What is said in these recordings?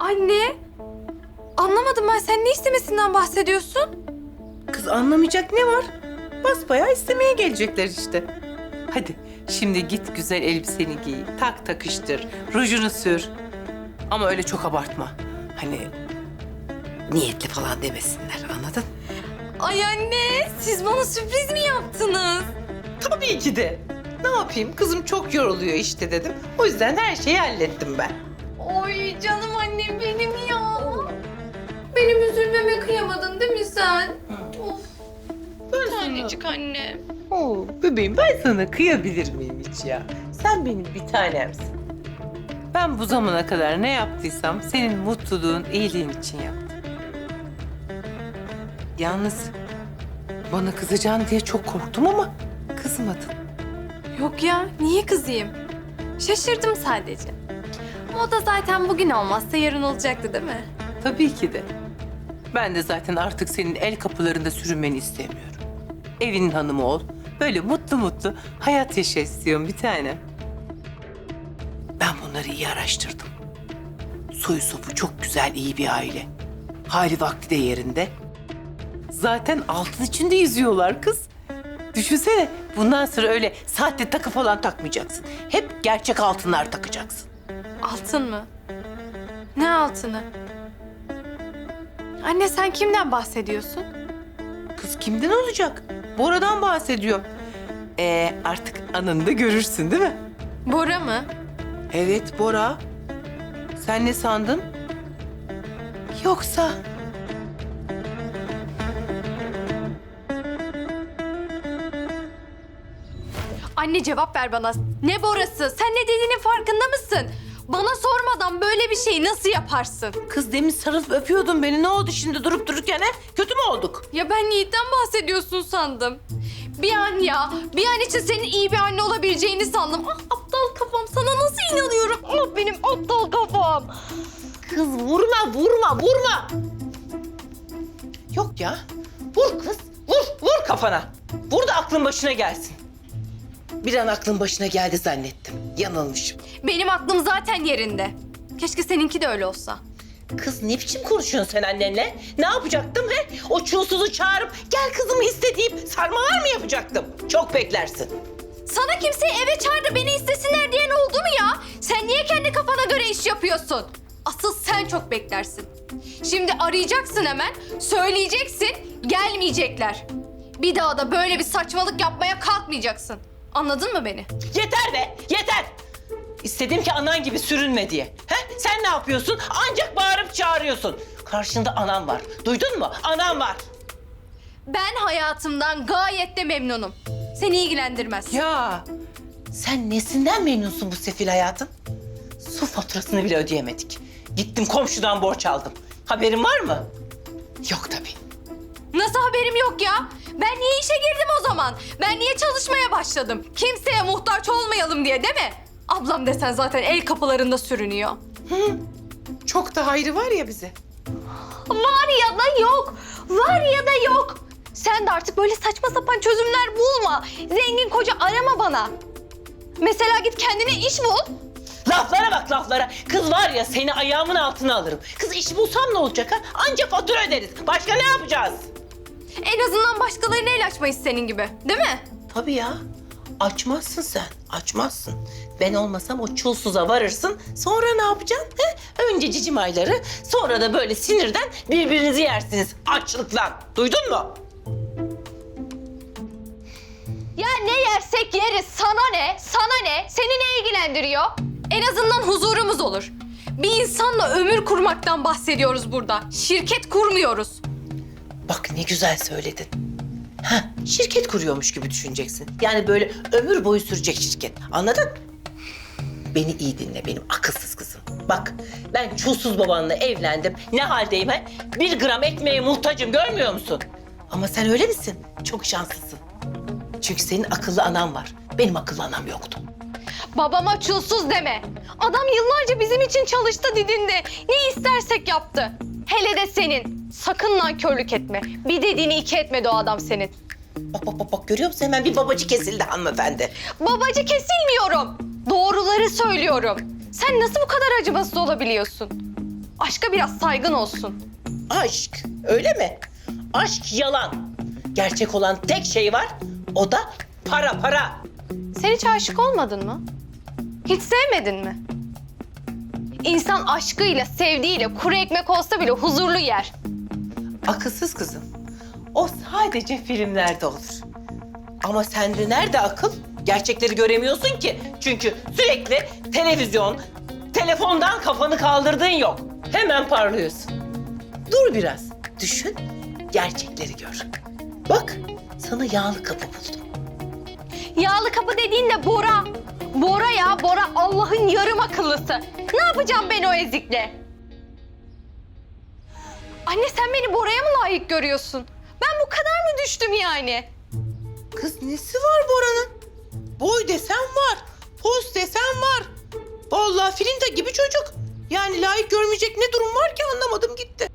Anne, anlamadım ben. Sen ne istemesinden bahsediyorsun? Kız anlamayacak ne var? Basbayağı istemeye gelecekler işte. Hadi şimdi git güzel elbiseni giy, tak takıştır, rujunu sür. Ama öyle çok abartma. Hani niyetli falan demesinler anladın? Ay anne, siz bana sürpriz mi yaptınız? Tabii ki de. Ne yapayım? Kızım çok yoruluyor işte dedim. O yüzden her şeyi hallettim ben. Oy canım annem benim ya. Benim üzülmeme kıyamadın değil mi sen? Of. Tanecik anne. Oo, bebeğim ben sana kıyabilir miyim hiç ya? Sen benim bir tanemsin. Ben bu zamana kadar ne yaptıysam senin mutluluğun, iyiliğin için yaptım. Yalnız bana kızacaksın diye çok korktum ama kızmadın. Yok ya, niye kızayım? Şaşırdım sadece. O da zaten bugün olmazsa yarın olacaktı değil mi? Tabii ki de. Ben de zaten artık senin el kapılarında sürünmeni istemiyorum. Evinin hanımı ol. Böyle mutlu mutlu hayat yaşa istiyorum bir tane. Ben bunları iyi araştırdım. Soyu sopu çok güzel, iyi bir aile. Hali vakti de yerinde. Zaten altın içinde yüzüyorlar kız. Düşünsene bundan sonra öyle sahte takı falan takmayacaksın. Hep gerçek altınlar takacaksın. Altın mı? Ne altını? Anne sen kimden bahsediyorsun? Kız kimden olacak? Bora'dan bahsediyor. Ee, artık anında görürsün değil mi? Bora mı? Evet Bora. Sen ne sandın? Yoksa... Anne cevap ver bana. Ne Bora'sı? Sen ne dediğinin farkında mısın? Bana sormadan böyle bir şeyi nasıl yaparsın? Kız demin sarılıp öpüyordun beni. Ne oldu şimdi durup dururken he? Kötü mü olduk? Ya ben Yiğit'ten bahsediyorsun sandım. Bir an ya, bir an için senin iyi bir anne olabileceğini sandım. Ah aptal kafam, sana nasıl inanıyorum? Ah benim aptal kafam. Kız vurma, vurma, vurma. Yok ya. Vur kız. Vur, vur kafana. Vur da aklın başına gelsin. Bir an aklın başına geldi zannettim. Yanılmışım. Benim aklım zaten yerinde. Keşke seninki de öyle olsa. Kız ne biçim konuşuyorsun sen annenle? Ne yapacaktım he? O çulsuzu çağırıp gel kızımı iste deyip sarmalar mı yapacaktım? Çok beklersin. Sana kimseyi eve çağırdı beni istesinler diyen oldu mu ya? Sen niye kendi kafana göre iş yapıyorsun? Asıl sen çok beklersin. Şimdi arayacaksın hemen, söyleyeceksin, gelmeyecekler. Bir daha da böyle bir saçmalık yapmaya kalkmayacaksın. Anladın mı beni? Yeter be, yeter. İstedim ki anan gibi sürünme diye. He? Sen ne yapıyorsun? Ancak bağırıp çağırıyorsun. Karşında anam var. Duydun mu? Anam var. Ben hayatımdan gayet de memnunum. Seni ilgilendirmez. Ya sen nesinden memnunsun bu sefil hayatın? Su faturasını bile ödeyemedik. Gittim komşudan borç aldım. Haberin var mı? Yok tabii. Nasıl haberim yok ya? Ben niye işe girdim o zaman? Ben niye çalışmaya başladım? Kimseye muhtaç olmayalım diye değil mi? Ablam desen zaten el kapılarında sürünüyor. Çok da hayrı var ya bize. Var ya da yok. Var ya da yok. Sen de artık böyle saçma sapan çözümler bulma. Zengin koca arama bana. Mesela git kendine iş bul. Laflara bak laflara. Kız var ya seni ayağımın altına alırım. Kız iş bulsam ne olacak ha? Anca fatura öderiz. Başka ne yapacağız? En azından başkalarına el açmayız senin gibi. Değil mi? Tabii ya. Açmazsın sen. Açmazsın. Ben olmasam o çulsuza varırsın. Sonra ne yapacaksın? He? Önce cicim ayları, sonra da böyle sinirden birbirinizi yersiniz. Açlıktan. Duydun mu? Ya ne yersek yeriz. Sana ne? Sana ne? Seni ne ilgilendiriyor? En azından huzurumuz olur. Bir insanla ömür kurmaktan bahsediyoruz burada. Şirket kurmuyoruz. Bak ne güzel söyledin. Ha, şirket kuruyormuş gibi düşüneceksin. Yani böyle ömür boyu sürecek şirket. Anladın? Beni iyi dinle benim akılsız kızım. Bak ben çulsuz babanla evlendim. Ne haldeyim he? Bir gram ekmeğe muhtacım görmüyor musun? Ama sen öyle misin? Çok şanslısın. Çünkü senin akıllı anan var. Benim akıllı anam yoktu. Babama çulsuz deme. Adam yıllarca bizim için çalıştı didindi. Ne istersek yaptı. Hele de senin. Sakın nankörlük etme. Bir dediğini iki etmedi o adam senin. Bak bak bak, bak görüyor musun? Hemen bir babacı kesildi hanımefendi. Babacı kesilmiyorum. Doğruları söylüyorum. Sen nasıl bu kadar acımasız olabiliyorsun? Aşka biraz saygın olsun. Aşk, öyle mi? Aşk yalan. Gerçek olan tek şey var, o da para para. Sen hiç aşık olmadın mı? Hiç sevmedin mi? İnsan aşkıyla, sevdiğiyle, kuru ekmek olsa bile huzurlu yer. Akılsız kızım. O sadece filmlerde olur. Ama sende nerede akıl? Gerçekleri göremiyorsun ki. Çünkü sürekli televizyon, telefondan kafanı kaldırdığın yok. Hemen parlıyorsun. Dur biraz, düşün, gerçekleri gör. Bak, sana yağlı kapı buldum. Yağlı kapı dediğin de Bora. Bora ya, Bora Allah'ın yarım akıllısı. Ne yapacağım ben o ezikle? Anne sen beni Bora'ya mı layık görüyorsun? Ben bu kadar mı düştüm yani? Kız nesi var Bora'nın? Boy desen var, poz desen var. Vallahi filinta gibi çocuk. Yani layık görmeyecek ne durum var ki anlamadım gitti.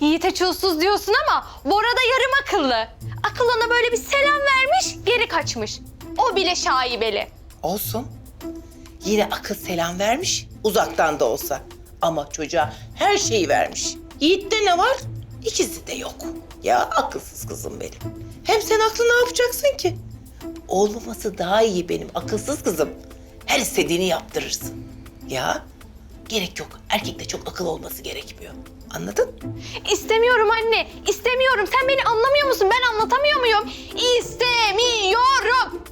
Yiğit'e çulsuz diyorsun ama Bora da yarım akıllı. Akıl ona böyle bir selam vermiş, geri kaçmış. O bile şaibeli. Olsun. Yine akıl selam vermiş, uzaktan da olsa. Ama çocuğa her şeyi vermiş. Yiğit'te ne var? İkisi de yok. Ya akılsız kızım benim. Hem sen aklı ne yapacaksın ki? Olmaması daha iyi benim akılsız kızım. Her istediğini yaptırırsın. Ya gerek yok. Erkekte çok akıl olması gerekmiyor. Anladın? İstemiyorum anne, istemiyorum. Sen beni anlamıyor musun? Ben anlatamıyor muyum? İstemiyorum.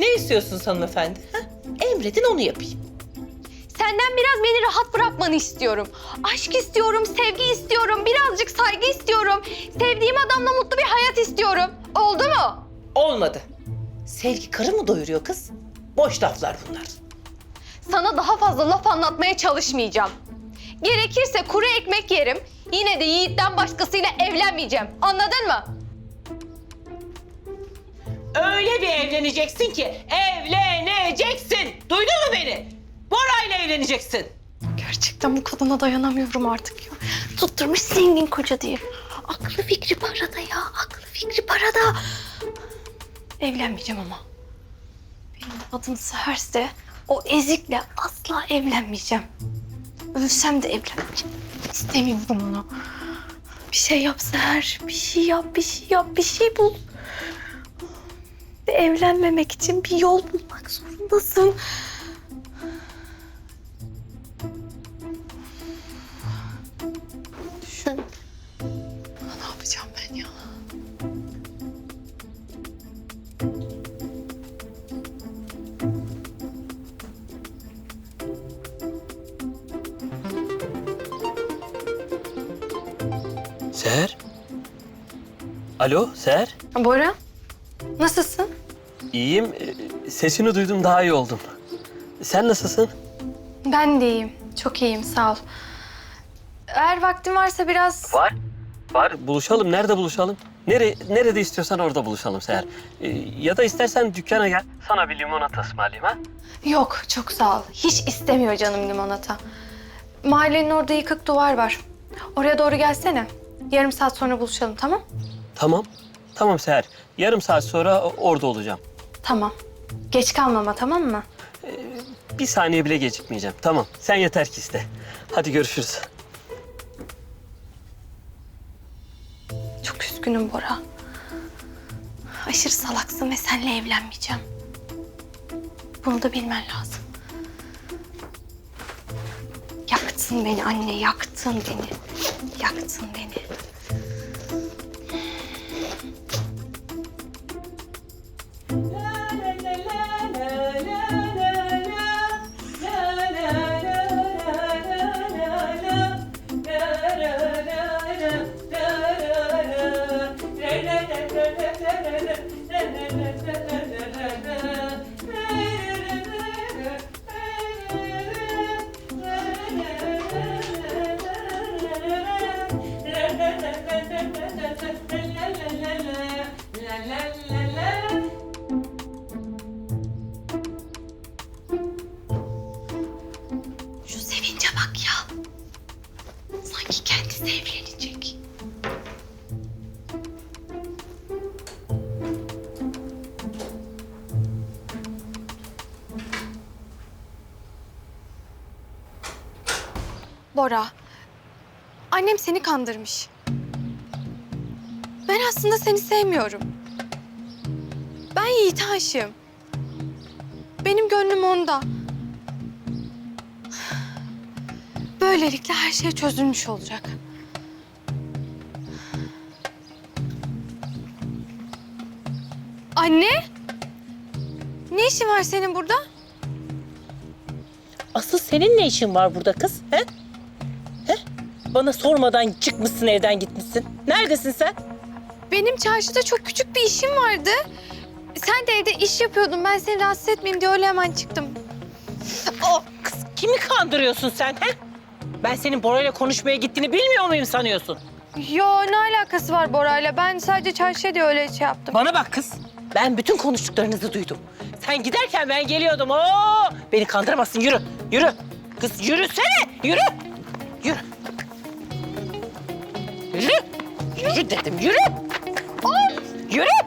Ne istiyorsun hanımefendi? Ha? Emredin onu yapayım. Senden biraz beni rahat bırakmanı istiyorum. Aşk istiyorum, sevgi istiyorum, birazcık saygı istiyorum. Sevdiğim adamla mutlu bir hayat istiyorum. Oldu mu? Olmadı. Sevgi karı mı doyuruyor kız? Boş laflar bunlar. Sana daha fazla laf anlatmaya çalışmayacağım. Gerekirse kuru ekmek yerim. Yine de Yiğit'ten başkasıyla evlenmeyeceğim. Anladın mı? Öyle bir evleneceksin ki evleneceksin. Duydun mu beni? Bora'yla evleneceksin. Gerçekten bu kadına dayanamıyorum artık ya. Tutturmuş zengin koca diye. Aklı fikri parada ya. Aklı fikri parada. Evlenmeyeceğim ama. Benim adım Seherse o ezikle asla evlenmeyeceğim. Ölsem de evlenmeyeceğim. İstemiyorum onu. Bir şey yap Seher. Bir şey yap, bir şey yap, bir şey bul. Ve evlenmemek için bir yol bulmak zorundasın. Ne yapacağım ben ya? Seher? Alo Seher? Bora, nasılsın? İyiyim. Ee, Sesini duydum daha iyi oldum. Sen nasılsın? Ben de iyiyim. Çok iyiyim, sağ ol. Eğer vaktin varsa biraz... Var. Var. Buluşalım. Nerede buluşalım? Nere, nerede istiyorsan orada buluşalım Seher. Ee, ya da istersen dükkana gel. Sana bir limonata ısmarlayayım ha? Yok, çok sağ ol. Hiç istemiyor canım limonata. Mahallenin orada yıkık duvar var. Oraya doğru gelsene. Yarım saat sonra buluşalım, tamam? Tamam. Tamam Seher. Yarım saat sonra orada olacağım. Tamam. Geç kalmama, tamam mı? Bir saniye bile gecikmeyeceğim. Tamam. Sen yeter ki iste. Hadi görüşürüz. Üzgünüm Bora. Aşırı salaksın ve seninle evlenmeyeceğim. Bunu da bilmen lazım. Yaktın beni anne, yaktın beni. Yaktın beni. Bora, Annem seni kandırmış. Ben aslında seni sevmiyorum. Ben Yiğit'e aşığım. Benim gönlüm onda. Böylelikle her şey çözülmüş olacak. Anne? Ne işin var senin burada? Asıl senin ne işin var burada kız? He? Bana sormadan çıkmışsın evden gitmişsin. Neredesin sen? Benim çarşıda çok küçük bir işim vardı. Sen de evde iş yapıyordun. Ben seni rahatsız etmeyeyim diye öyle hemen çıktım. Oh, kız kimi kandırıyorsun sen he? Ben senin Bora'yla konuşmaya gittiğini bilmiyor muyum sanıyorsun? Yo ne alakası var Bora'yla? Ben sadece çarşıya diye öyle şey yaptım. Bana bak kız. Ben bütün konuştuklarınızı duydum. Sen giderken ben geliyordum. Oo! Beni kandıramazsın. Yürü. Yürü. Kız yürüsene. Yürü. Yürü. Yürü. Dedim. Yürü. Yürü.